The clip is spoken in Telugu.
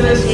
Deus.